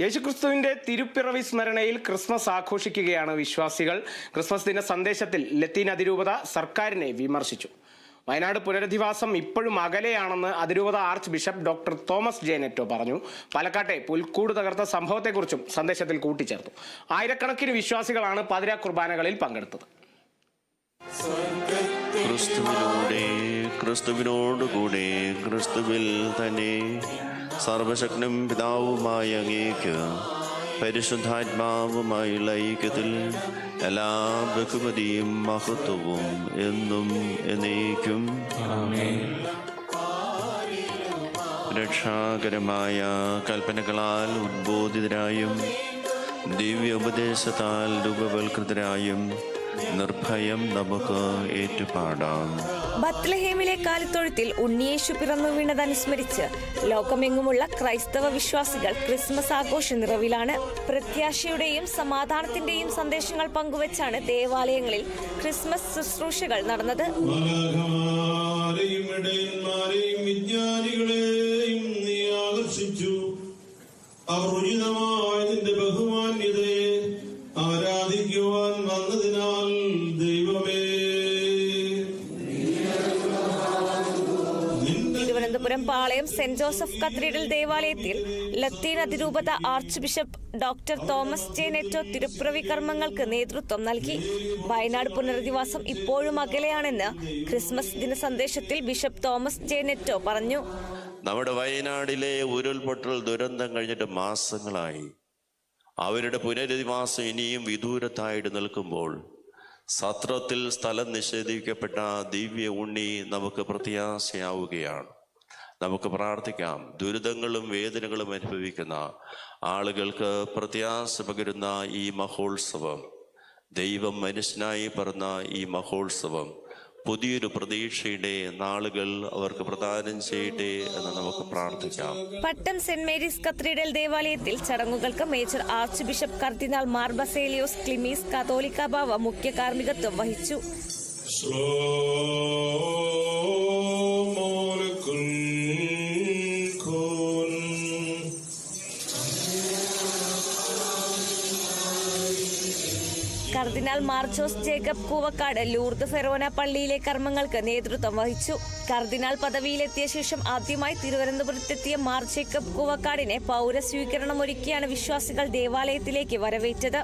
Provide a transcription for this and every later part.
യേശുക്രിസ്തുവിന്റെ തിരുപ്പിറവി സ്മരണയിൽ ക്രിസ്മസ് ആഘോഷിക്കുകയാണ് വിശ്വാസികൾ. ക്രിസ്മസ് ദിന സന്ദേശത്തിൽ ലത്തീൻ അതിരൂപത സർക്കാരിനെ വിമർശിച്ചു. വയനാട് പുനരധിവാസം ഇപ്പോഴും അകലെയാണെന്ന് അതിരൂപത archbishop doctor Thomas J Netto പറഞ്ഞു. പാലക്കാട്ടെ പുൽക്കൂട് തകർത്ത സംഭവത്തെക്കുറിച്ചും സന്ദേശത്തിൽ കൂട്ടിച്ചേർത്തു. ആയിരക്കണക്കിന് വിശ്വാസികളാണ് പതിരാ കുർബാനകളിൽ പങ്കെടുത്തത്. ക്രിസ്തുവിലൂടെ ക്രിസ്തുവിനോടുകൂടെ ക്രിസ്തുവിൽ തന്നെ സർവശക്തനും പിതാവുമായ അങ്ങേക്ക് പരിശുദ്ധാത്മാവുമായുള്ള ഐക്യത്തിൽ എല്ലാ ബഹുമതിയും മഹത്വവും എന്നും എന്നേക്കും. രക്ഷാകരമായ കൽപ്പനകളാൽ ഉദ്ബോധിതരായും ദിവ്യ ഉപദേശത്താൽ രൂപവൽകൃതരായും നിർഭയം നമുക്ക് ഏറ്റുപാടാം. ബത്ലഹേമിലെ കാലിത്തൊഴുത്തിൽ ഉണ്ണിയേശു പിറന്നു വീണതനുസ്മരിച്ച് ലോകമെങ്ങുമുള്ള ക്രൈസ്തവ വിശ്വാസികൾ ക്രിസ്മസ് ആഘോഷ നിറവിലാണ്. പ്രത്യാശയുടെയും സമാധാനത്തിന്റെയും സന്ദേശങ്ങൾ പങ്കുവച്ചാണ് ദേവാലയങ്ങളിൽ ക്രിസ്മസ് ശുശ്രൂഷകൾ നടന്നത്. മാലാഖമാരെയും Thiruvananthapuram Palayam Saint Joseph cathedral ദേവാലയത്തിൽ ലത്തീൻ അതിരൂപത archbishop doctor Thomas J Netto തിരുപ്പിറവി കർമ്മങ്ങൾക്ക് നേതൃത്വം നൽകി. വയനാട് പുനരധിവാസം ഇപ്പോഴും അകലെയാണെന്ന് ക്രിസ്മസ് ദിന സന്ദേശത്തിൽ ബിഷപ്പ് തോമസ് ജെ നെറ്റോ പറഞ്ഞു. നമ്മുടെ വയനാടിലെ ഉരുൾപൊട്ടൽ ദുരന്തം കഴിഞ്ഞിട്ട് മാസങ്ങളായി. അവരുടെ പുനരധിവാസം ഇനിയും വിദൂരത്തായിട്ട് നിൽക്കുമ്പോൾ സത്രത്തിൽ സ്ഥലം നിഷേധിക്കപ്പെട്ട ദിവ്യ ഉണ്ണി നമുക്ക് പ്രത്യാശയാവുകയാണ്. നമുക്ക് പ്രാർത്ഥിക്കാം. ദുരിതങ്ങളും വേദനകളും അനുഭവിക്കുന്ന ആളുകൾക്ക് പ്രത്യാശ പകരുന്ന ഈ മഹോത്സവം ദൈവം മനുഷ്യനായി പറഞ്ഞ ഈ മഹോത്സവം പുതിയൊരു പ്രതീക്ഷയുടെ നാളുകൾ അവർക്ക് പ്രദാനം ചെയ്യട്ടെ എന്ന് നമുക്ക് പ്രാർത്ഥിക്കാം. പട്ടം സെന്റ് മേരീസ് കത്തീഡ്രൽ ദേവാലയത്തിൽ ചടങ്ങുകൾക്ക് major archbishop cardinal Mar Baselios Cleemis Catholicos Bava മുഖ്യ കാർമ്മികത്വം വഹിച്ചു. Cardinal മാർച്ചോസ് Jacob Koovakad Lourdes forane പള്ളിയിലെ കർമ്മങ്ങൾക്ക് നേതൃത്വം വഹിച്ചു. കർദിനാൾ പദവിയിലെത്തിയ ശേഷം ആദ്യമായി തിരുവനന്തപുരത്തെത്തിയ മാർ ജേക്കബ് കൂവക്കാടിനെ പൗരസ്വീകരണമൊരുക്കിയാണ് വിശ്വാസികൾ ദേവാലയത്തിലേക്ക് വരവേറ്റത്.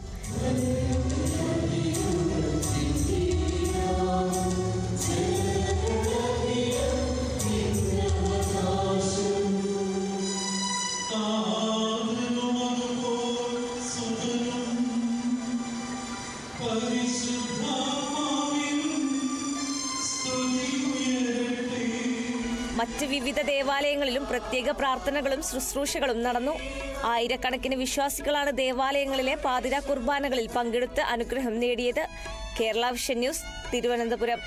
മറ്റ് വിവിധ ദേവാലയങ്ങളിലും പ്രത്യേക പ്രാർത്ഥനകളും ശുശ്രൂഷകളും നടന്നു. ആയിരക്കണക്കിന് വിശ്വാസികളാണ് ദേവാലയങ്ങളിലെ പാതിര കുർബാനകളിൽ പങ്കെടുത്ത് അനുഗ്രഹം നേടിയത്. Kerala Vision news Thiruvananthapuram.